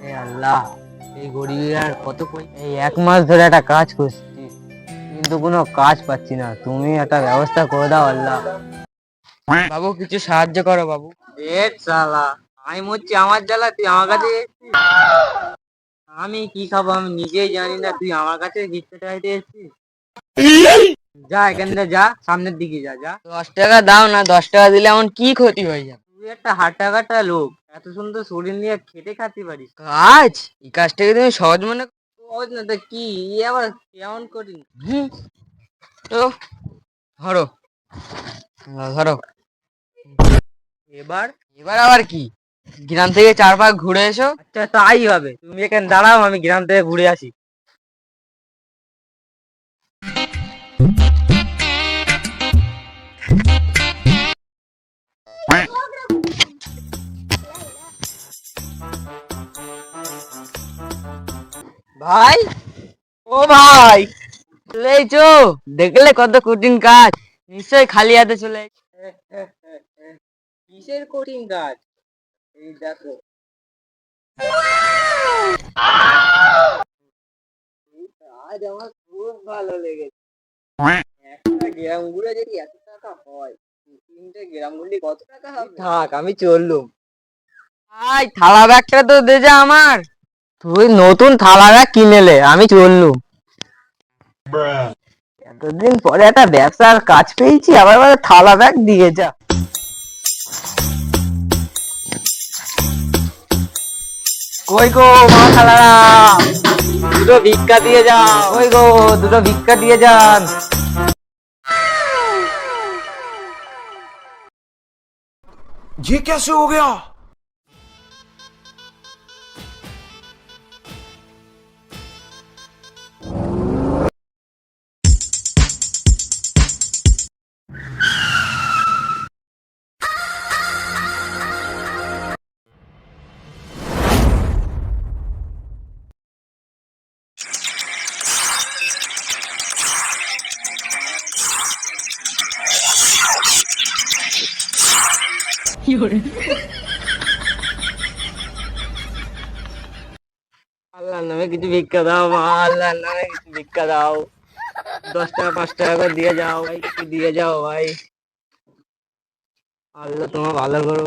এ আল্লাহ এই গরিবের কত কই এই এক মাস ধরে একটা কাজ করছি কিন্তু কোনো কাজ পাচ্ছি না। তুমি একটা ব্যবস্থা করে দাও আল্লাহ। বাবু কিছু সাহায্য করো বাবু। এ শালা আমি মরছি আমার জ্বালা তুই আমার কাছে আমি কি খাব আমি নিজেই জানি না তুই আমার কাছে ভিক্ষা চাইতে এসেছিস? যা এখান থেকে যা সামনের দিকে যা যা। দশ টাকা দাও না দশ টাকা দিলে এমন কি ক্ষতি হয়ে যাবে? তুই একটা হাঁটা টাকাটা লোক। এত সুন্দর শরীর নিয়ে খেটে খাতে পারিস কাজ? এই কাজটাকে তুমি সহজ মনে সহজ না, তো কি? আবার কেমন করি? হুম? তো ধরো। ধরো। এবার? এবার আবার কি? গ্রাম থেকে চার পাক ঘুরে এসো। আচ্ছা তাই হবে। তুমি এখানে দাঁড়াও, আমি গ্রাম থেকে ঘুরে আসি। ভাই? ও ভাই চলে এসো দেখলে কত কঠিন কাজ। নিশ্চয়ই খালি হাতে চলে কিসের কঠিন কাজ? এই দেখো। কাজ আমার খুব ভালো লেগেছে। একটা গ্রাম ঘুরে যদি এত টাকা হয় তিনটে গ্রাম ঘুরলে কত টাকা হবে? থাক আমি চললুম। ভাই থালা ব্যাগটা তো দে যা আমার। তুই নতুন থালা ব্যাগ কিনেলে আমি চললুম এতদিন পরে একটা ব্যবসার কাজ পেয়েছি আবার আবার থালা ব্যাগ দিয়ে যা কই গো মা খালারা দুটো ভিক্ষা দিয়ে যাও কই গো দুটো ভিক্ষা দিয়ে যান ये कैसे हो गया আল্লাহর নামে কিছু ভিক্ষা দাও মা আল্লাহর নামে কিছু ভিক্ষা দাও। দশ টাকা পাঁচ টাকা করে দিয়ে যাও ভাই কিছু দিয়ে যাও ভাই। আল্লাহ তোমার ভালো করো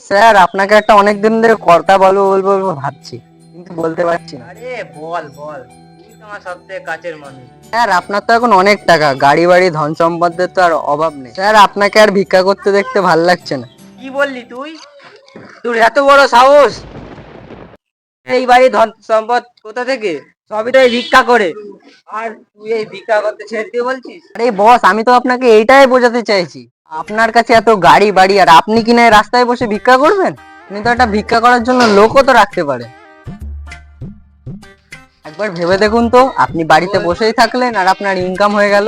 স্যার আপনাকে একটা অনেক দিন ধরে কথা বলব বলব বলব ভাবছি কিন্তু বলতে পারছি না। আরে বল বল তুই তো আমার সব কাছের মানুষ? স্যার আপনার তো এখন অনেক টাকা গাড়ি বাড়ি ধন সম্পদের তো আর অভাব নেই। স্যার আপনাকে আর ভিক্ষা করতে দেখতে ভালো লাগছে না। কি বললি তুই? তোর এত বড় সাহস? এই বাড়ি ধন সম্পদ কোথা থেকে? সবই তো এই ভিক্ষা করে। আর তুই এই ভিক্ষা করতে ছেড়ে দিয়ে বলছিস? আরে বস, আমি তো আপনাকে এইটাই বোঝাতে চাইছি। আপনার কাছে এত গাড়ি, বাড়ি, আর আপনি কি না রাস্তায় বসে ভিক্ষা করবেন? আপনি তো একটা ভিক্ষা করার জন্য লোকও তো রাখতে পারে একবার ভেবে দেখুন তো, আপনি বাড়িতে বসেই থাকলেন আর আপনার ইনকাম হয়ে গেল।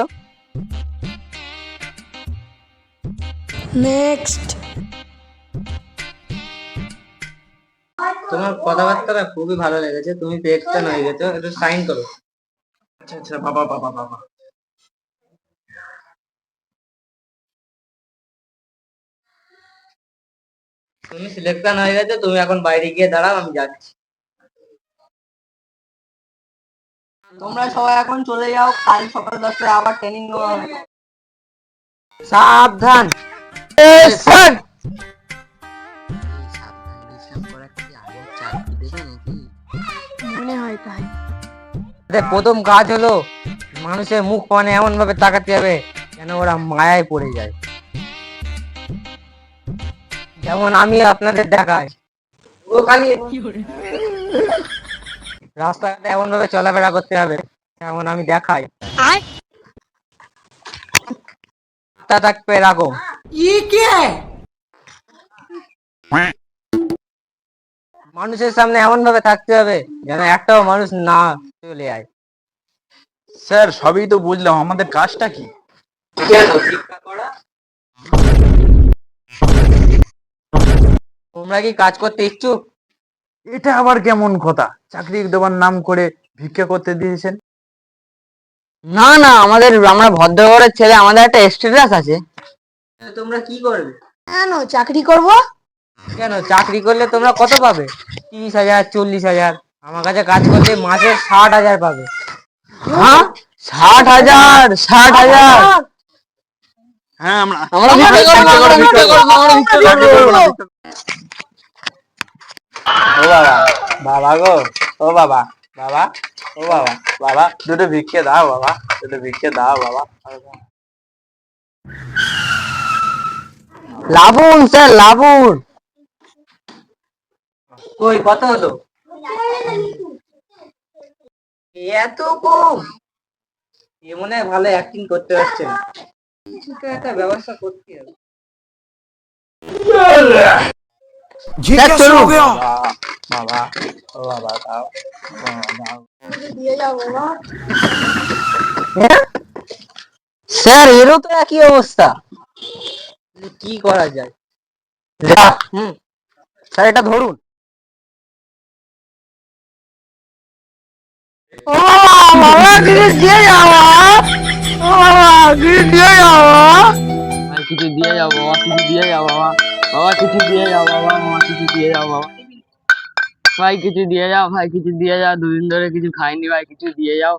নেক্সট তোমার কথাবার্তাটা খুবই ভালো লেগেছে তুমি পেটটা নয় গেছো একটু সাইন করো। আচ্ছা আচ্ছা বাবা বাবা বাবা তুমি সিলেকশন হয়ে গেছো তুমি এখন বাইরে গিয়ে দাঁড়াও আমি যাচ্ছি। তোমরা সবাই এখন চলে যাও কাল সকাল দশটায় আবার ট্রেনিং সাবধান। প্রথম কাজ হলো মানুষের মুখ পানে এমন ভাবে তাকাতে হবে যেন ওরা মায়ায় পড়ে যায়। যেমন আমি আপনাদের দেখাই। ও খালি রাস্তাঘাটে এমন ভাবে চলাফেরা করতে হবে যেমন আমি দেখাই। তা থাকবে এরকম। মানুষের সামনে এমন ভাবে থাকতে হবে যেন একটাও মানুষ না চলে যায় স্যার সবই তো বুঝলাম। আমাদের কাজটা কি? তোমরা কি কাজ করতে ইচ্ছুক? এটা আবার কেমন কথা? চাকরি দেওয়ার নাম করে ভিক্ষা করতে দিয়েছেন? না না আমাদের আমরা ভদ্রঘরের ছেলে আমাদের একটা স্ট্যাটাস আছে। তোমরা কি করবে? কেন? চাকরি করব? কেন? চাকরি করলে তোমরা কত পাবে? তিরিশ হাজার চল্লিশ হাজার। আমার কাছে কাজ করলে মাসে ষাট হাজার পাবে। হ্যাঁ? ষাট হাজার ষাট হাজার। হ্যাঁ আমরা। ও বাবা বাবা গো ও বাবা বাবা ও বাবা বাবা দুটো ভিক্ষে দাও বাবা দুটো ভিক্ষে দাও বাবা। লাবুন স্যার লাবুন। কই কত হলো? এত কম? এ মনে হয় ভালো অ্যাক্টিং করতে পারছে না। কিছু তো একটা ব্যবস্থা করতে হবে? স্যার এরও তো একই অবস্থা। কি করা যায়? হুম। স্যার এটা ধরুন। ও বাবা কিছু দিয়ে যাও বাবা কিছু দিয়ে যাও ভাই কিছু দিয়ে যাও বাবা কিছু দিয়ে যাও বাবা বাবা কিছু দিয়ে যাও ভাই কিছু দিয়ে যাও ভাই কিছু দিয়ে যাও দুদিন ধরে কিছু খাইনি ভাই কিছু দিয়ে যাও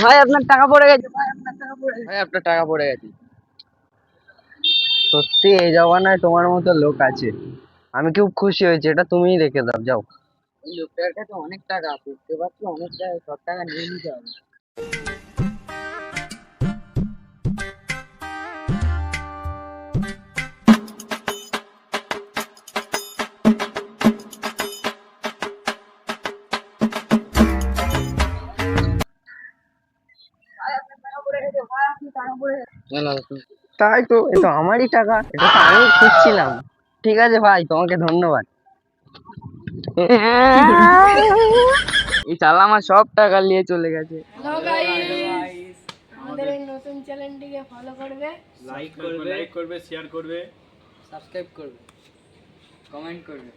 ভাই, আপনার টাকা পড়ে গেছে, ভাই, আপনার টাকা পড়ে গেছে। ভাই, আপনার টাকা পড়ে গেছে। সত্যি এই জমানায় তোমার মতো লোক আছে। আমি খুব খুশি হয়েছি এটা তুমিই রেখে দাও যাও। এই লোকটার কাছে অনেক টাকা বুঝতে পারছ? অনেক টাকা সব টাকা নিয়ে নিতে হবে। তাই তো এটা আমারই টাকা এটা তো আমি খুঁজছিলাম। ঠিক আছে ভাই তোমাকে ধন্যবাদ। এই চালা আমার সব টাকা নিয়ে চলে গেছে। হ্যালো গাইস আমাদের এই নতুন চ্যানেলটিকে ফলো করবে। লাইক করবে লাইক করবে শেয়ার করবে। সাবস্ক্রাইব করবে। কমেন্ট করবে।